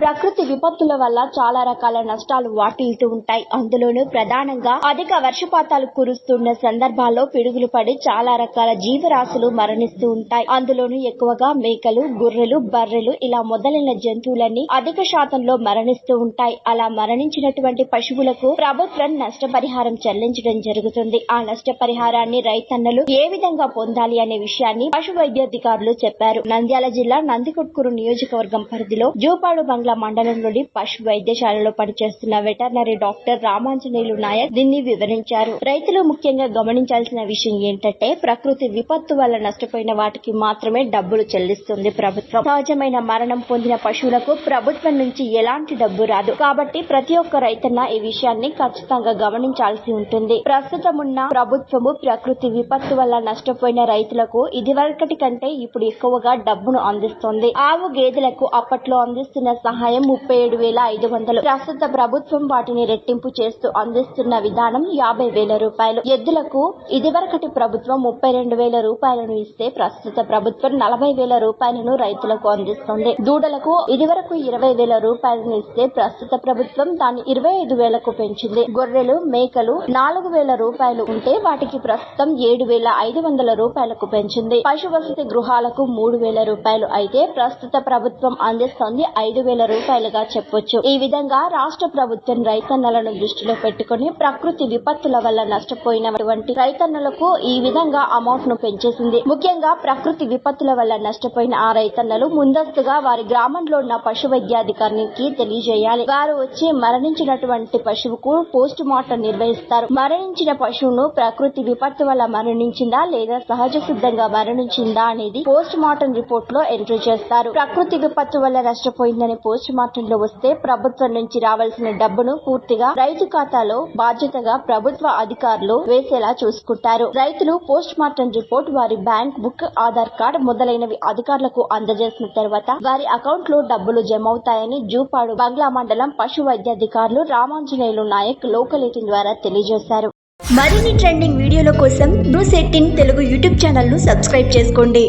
ప్రకృతి విపత్తుల వల్ల చాలా రకాల నష్టాలు వాటిల్లుతూ ఉంటాయి. అందులోనూ ప్రధానంగా అధిక వర్షపాతాలు కురుస్తున్న సందర్భాల్లో పిడుగులు పడి చాలా రకాల జీవరాశులు మరణిస్తూ ఉంటాయి. అందులోనూ ఎక్కువగా మేకలు గొర్రెలు బర్రెలు ఇలా మొదలైన జంతువులన్నీ అధిక శాతంలో మరణిస్తూ ఉంటాయి. అలా మరణించినటువంటి పశువులకు ప్రభుత్వం నష్టపరిహారం చెల్లించడం జరుగుతుంది. ఆ నష్టపరిహారాన్ని రైతన్నలు ఏ విధంగా పొందాలి అనే విషయాన్ని పశు వైద్యాధికారులు చెప్పారు. నంద్యాల జిల్లా నందికొట్కూరు నియోజకవర్గం పరిధిలో జూపాడు బంగ్లా మండలంలోని పశు వైద్యశాలలో పనిచేస్తున్న వెటర్నరీ డాక్టర్ రామాంజనేయులు నాయక్ దీన్ని వివరించారు. రైతులు ముఖ్యంగా గమనించాల్సిన విషయం ఏంటంటే ప్రకృతి విపత్తు వల్ల నష్టపోయిన వాటికి మాత్రమే డబ్బులు చెల్లిస్తుంది ప్రభుత్వం. సహజమైన మరణం పొందిన పశువులకు ప్రభుత్వం నుంచి ఎలాంటి డబ్బు రాదు. కాబట్టి ప్రతి ఒక్క రైతన్న ఈ విషయాన్ని ఖచ్చితంగా గమనించాల్సి ఉంటుంది. ప్రస్తుతం ఉన్న ప్రభుత్వము ప్రకృతి విపత్తు వల్ల నష్టపోయిన రైతులకు ఇదివరకటి కంటే ఇప్పుడు ఎక్కువగా డబ్బును అందిస్తుంది. ఆవు గేదెలకు అప్పట్లో అందిస్తున్న సహాయం ముప్పై ఏడు వేల ఐదు వందలు. ప్రస్తుత ప్రభుత్వం వాటిని రెట్టింపు చేస్తూ అందిస్తున్న విధానం యాభై వేల రూపాయలు. ఎద్దులకు ఇదివరకటి ప్రభుత్వం ముప్పై రెండు వేల రూపాయలను ఇస్తే ప్రస్తుత ప్రభుత్వం నలభై వేల రూపాయలను రైతులకు అందిస్తుంది. దూడలకు ఇదివరకు ఇరవై వేల రూపాయలను ఇస్తే ప్రస్తుత ప్రభుత్వం దాన్ని ఇరవై ఐదు వేలకు పెంచింది. గొర్రెలు మేకలు నాలుగు వేల రూపాయలు ఉంటే వాటికి ప్రస్తుతం ఏడు వేల ఐదు వందల రూపాయలకు పెంచింది. పశు వసతి గృహాలకు మూడు వేల రూపాయలు అయితే ప్రస్తుత ప్రభుత్వం అందిస్తోంది ఐదు వేల రూపాయలుగా చెప్పొచ్చు. ఈ విధంగా రాష్ట్ర ప్రభుత్వం రైతన్నలను దృష్టిలో పెట్టుకుని ప్రకృతి విపత్తుల వల్ల నష్టపోయినటువంటి రైతన్నలకు ఈ విధంగా అమౌంట్ను పెంచేసింది. ముఖ్యంగా ప్రకృతి విపత్తుల వల్ల నష్టపోయిన ఆ రైతన్నలు ముందస్తుగా వారి గ్రామంలో ఉన్న పశు వైద్యాధికారికి తెలియజేయాలి. వారు వచ్చి మరణించినటువంటి పశువుకు పోస్ట్ మార్టం నిర్వహిస్తారు. మరణించిన పశువును ప్రకృతి విపత్తు వల్ల మరణించిందా లేదా సహజ సిద్ధంగా మరణించిందా అనేది పోస్ట్ మార్టం రిపోర్ట్లో ఎంట్రీ చేస్తారు. ప్రకృతి విపత్తు వల్ల నష్టపోయిందని పోస్ట్ మార్టం లో వస్తే ప్రభుత్వం నుంచి రావాల్సిన డబ్బును పూర్తిగా రైతు ఖాతాలో బాధ్యతగా ప్రభుత్వ అధికారులు వేసేలా చూసుకుంటారు. రైతులు పోస్టుమార్టం రిపోర్ట్ వారి బ్యాంక్ బుక్ ఆధార్ కార్డ్ మొదలైనవి అధికారులకు అందజేసిన తర్వాత వారి అకౌంట్లో డబ్బులు జమ అవుతాయని జూపాడు బంగ్లా మండలం పశు వైద్యాధికారులు రామాంజనేయులు నాయక్ లోకల్ ఎయిటీన్ ద్వారా తెలియజేశారు. మరిన్ని ట్రెండింగ్ వీడియోల కోసం న్యూస్ ఎయిటీన్ తెలుగు యూట్యూబ్ ఛానల్ను సబ్స్క్రైబ్ చేసుకోండి.